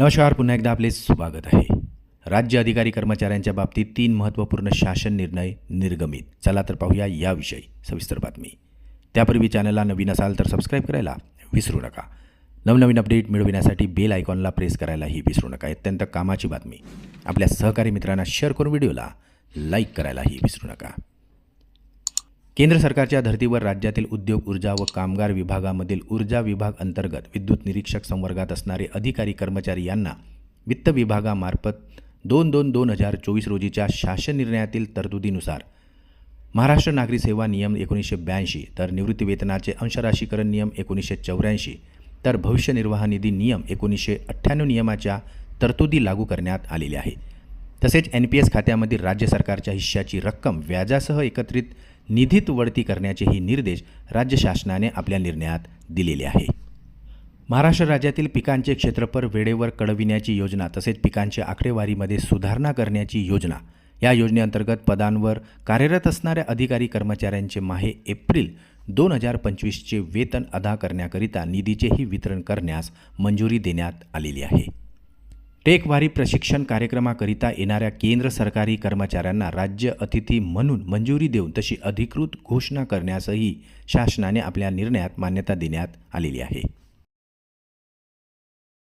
नमस्कार पुन्हा एकदा आपले स्वागत आहे. राज्य अधिकारी कर्मचाऱ्यांच्या बाबतीत तीन महत्त्वपूर्ण शासन निर्णय निर्गमित. चला तर पाहूया याविषयी सविस्तर बातमी. त्यापूर्वी चॅनलला नवीन असाल तर सबस्क्राईब करायला विसरू नका. नवनवीन अपडेट मिळविण्यासाठी बेल आयकॉनला प्रेस करायलाही विसरू नका. अत्यंत कामाची बातमी. आपल्या सहकारी मित्रांना शेअर करून व्हिडिओला लाईक करायलाही विसरू नका. केंद्र सरकारच्या धर्तीवर राज्यातील उद्योग ऊर्जा व कामगार विभागामधील ऊर्जा विभाग अंतर्गत विद्युत निरीक्षक संवर्गात असणारे अधिकारी कर्मचारी यांना वित्त विभागामार्फत दोन दोन दोन हजार चोवीस रोजीच्या शासन निर्णयातील तरतुदीनुसार महाराष्ट्र नागरी सेवा नियम एकोणीसशे ब्याऐंशी तर निवृत्तीवेतनाचे अंशराशीकरण नियम एकोणीसशे चौऱ्याऐंशी तर भविष्य निर्वाह निधी नियम एकोणीसशे अठ्ठ्याण्णव नियमाच्या तरतुदी लागू करण्यात आलेल्या आहे. तसेच एन पी एस खात्यामधील राज्य सरकारच्या हिश्श्याची रक्कम व्याजासह एकत्रित निधीत वळती करण्याचेही निर्देश राज्य शासनाने आपल्या निर्णयात दिलेले आहे. महाराष्ट्र राज्यातील पिकांचे क्षेत्रफळ वेळेवर कळविण्याची योजना तसेच पिकांच्या आकडेवारीमध्ये सुधारणा करण्याची योजना या योजनेअंतर्गत पदांवर कार्यरत असणाऱ्या अधिकारी कर्मचाऱ्यांचे माहे एप्रिल दोन हजार पंचवीसचे वेतन अदा करण्याकरिता निधीचेही वितरण करण्यास मंजुरी देण्यात आलेली आहे. टेकवारी प्रशिक्षण कार्यक्रमाकरिता येणाऱ्या केंद्र सरकारी कर्मचाऱ्यांना राज्य अतिथी म्हणून मंजुरी देऊन तशी अधिकृत घोषणा करण्यासही शासनाने आपल्या निर्णयात मान्यता देण्यात आलेली आहे.